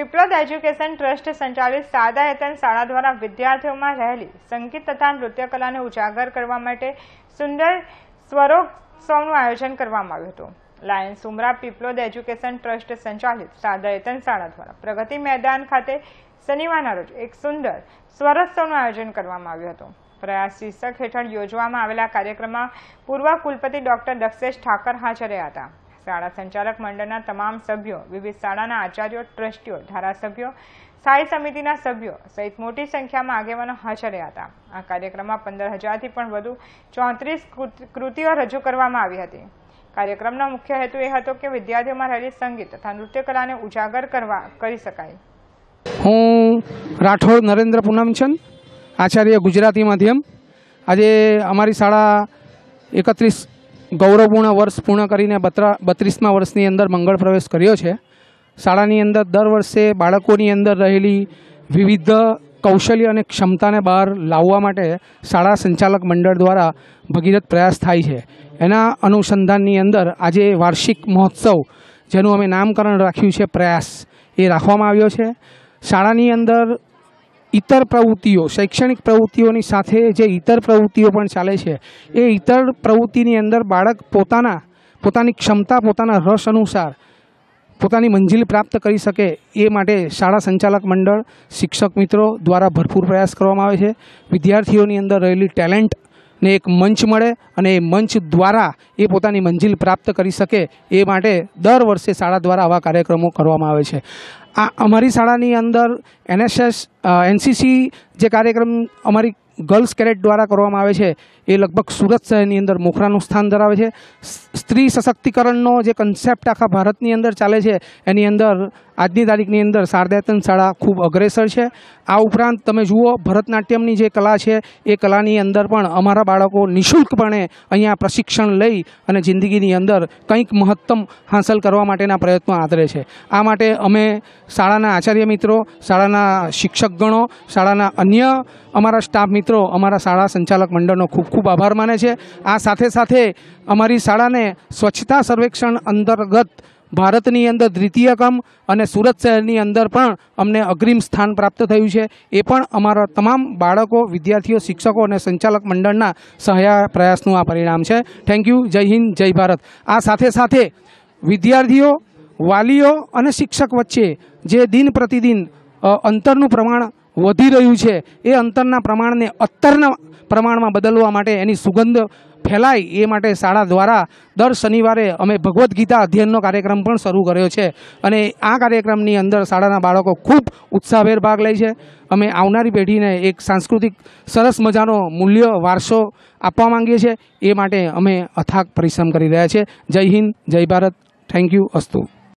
Piplod education trust સંચાલિત સાદા હેતન શાળા દ્વારા વિદ્યાર્થીઓમાં રહેલી સંગીત તથા નૃત્ય કલાને ઉજાગર કરવા માટે સુંદર સ્વરોત્સવનું આયોજન કરવામાં આવ્યું હતું. Lions Umra Piplod education trust સંચાલિત સાદા હેતન શાળા દ્વારા પ્રગતિ મેદાન ખાતે શનિવારના રોજ એક સુંદર સ્વરોત્સવનું આયોજન કરવામાં આવ્યું હતું. પ્રયાસ શીર્ષક હેઠળ યોજવામાં આવેલા કાર્યક્રમમાં પૂર્વ કુલપતિ ડોક્ટર દક્ષેશ ઠાકર હાજર રહ્યા હતા. શાળા સંચાલક મંડળના તમામ સભ્યો, વિવિધ શાળાના આચાર્યો, ટ્રસ્ટીઓ, ધારાસભ્યો, સ્થાયી સમિતિના સભ્યો સહિત મોટી સંખ્યામાં આગેવાનો હાજર રહ્યા હતા. આ કાર્યક્રમમાં પંદર હજારથી પણ વધુ ચોત્રીસ કૃતિઓ રજૂ કરવામાં આવી હતી. કાર્યક્રમનો મુખ્ય હેતુ એ હતો કે વિદ્યાર્થીઓમાં રહેલી સંગીત તથા નૃત્ય કલાને ઉજાગર કરવા, કરી શકાય. હું રાઠોડ નરેન્દ્ર પૂનમચંદ, આચાર્ય ગુજરાતી માધ્યમ. આજે અમારી શાળા એકત્રીસ ગૌરવપૂર્ણ વર્ષ પૂર્ણ કરીને બત્રા બત્રીસમા વર્ષની અંદર મંગળ પ્રવેશ કર્યો છે. શાળાની અંદર દર વર્ષે બાળકોની અંદર રહેલી વિવિધ કૌશલ્ય અને ક્ષમતાને બહાર લાવવા માટે શાળા સંચાલક મંડળ દ્વારા ભગીરથ પ્રયાસ થાય છે. એના અનુસંધાનની અંદર આજે વાર્ષિક મહોત્સવ, જેનું અમે નામકરણ રાખ્યું છે પ્રયાસ, એ રાખવામાં આવ્યો છે. શાળાની અંદર ઇતર પ્રવૃત્તિઓ, શૈક્ષણિક પ્રવૃત્તિઓની સાથે જે ઇતર પ્રવૃત્તિઓ પણ ચાલે છે, એ ઇતર પ્રવૃત્તિની અંદર બાળક પોતાના, પોતાની ક્ષમતા, પોતાના રસ અનુસાર પોતાની મંજિલ પ્રાપ્ત કરી શકે એ માટે શાળા સંચાલક મંડળ, શિક્ષક મિત્રો દ્વારા ભરપૂર પ્રયાસ કરવામાં આવે છે. વિદ્યાર્થીઓની અંદર રહેલી ટેલેન્ટ ને એક મંચ મળે અને એ મંચ દ્વારા એ પોતાની મંજિલ પ્રાપ્ત કરી શકે એ માટે દર વર્ષે શાળા દ્વારા આવા કાર્યક્રમો કરવામાં આવે છે. આ અમારી શાળાની અંદર એનએસએસ એનસીસી જે કાર્યક્રમ અમારી ગર્લ્સ કેડેટ દ્વારા કરવામાં આવે છે, એ લગભગ સુરત શહેરની અંદર મોખરાનું સ્થાન ધરાવે છે. સ્ત્રી સશક્તિકરણનો જે કન્સેપ્ટ આખા ભારતની અંદર ચાલે છે, એની અંદર આજની તારીખની અંદર શારદાતન શાળા ખૂબ અગ્રેસર છે. આ ઉપરાંત તમે જુઓ, ભરતનાટ્યમની જે કલા છે, એ કલાની અંદર પણ અમારા બાળકો નિઃશુલ્કપણે અહીંયા પ્રશિક્ષણ લઈ અને જિંદગીની અંદર કંઈક મહત્તમ હાંસલ કરવા માટેના પ્રયત્નો આદરે છે. આ માટે અમે શાળાના આચાર્ય મિત્રો, શાળાના શિક્ષકગણો, શાળાના અન્ય અમારા સ્ટાફ મિત્રો, અમારા શાળા સંચાલક મંડળનો ખૂબ ખૂબ આભાર માને છે. આ સાથે સાથે અમારી શાળાને સ્વચ્છતા સર્વેક્ષણ અંતર્ગત ભારતની અંદર દ્વિતીય ક્રમ અને સુરત શહેરની અંદર પણ અમને અગ્રિમ સ્થાન પ્રાપ્ત થયું છે. એ પણ અમારા તમામ બાળકો, વિદ્યાર્થીઓ, શિક્ષકો અને સંચાલક મંડળના સહાય પ્રયાસનું આ પરિણામ છે. થેન્ક યુ જય હિન્દ, જય ભારત. આ સાથે સાથે વિદ્યાર્થીઓ, વાલીઓ અને શિક્ષક વચ્ચે જે દિન પ્રતિદિન અંતરનું પ્રમાણ વધી રહ્યું છે, એ અંતરના પ્રમાણને અત્તરના પ્રમાણમાં બદલવા માટે એની સુગંધ ફેલાય એ માટે શાળા દ્વારા દર શનિવારે અમે ભગવદ્ ગીતા અધ્યયનનો કાર્યક્રમ પણ શરૂ કર્યો છે. અને આ કાર્યક્રમની અંદર શાળાના બાળકો ખૂબ ઉત્સાહભેર ભાગ લે છે. અમે આવનારી પેઢીને એક સાંસ્કૃતિક સરસ મજાનો મૂલ્ય વારસો આપવા માંગીએ છીએ. એ માટે અમે અથાગ પરિશ્રમ કરી રહ્યા છીએ. જય હિન્દ, જય ભારત. થેન્ક યુ અસ્તુ.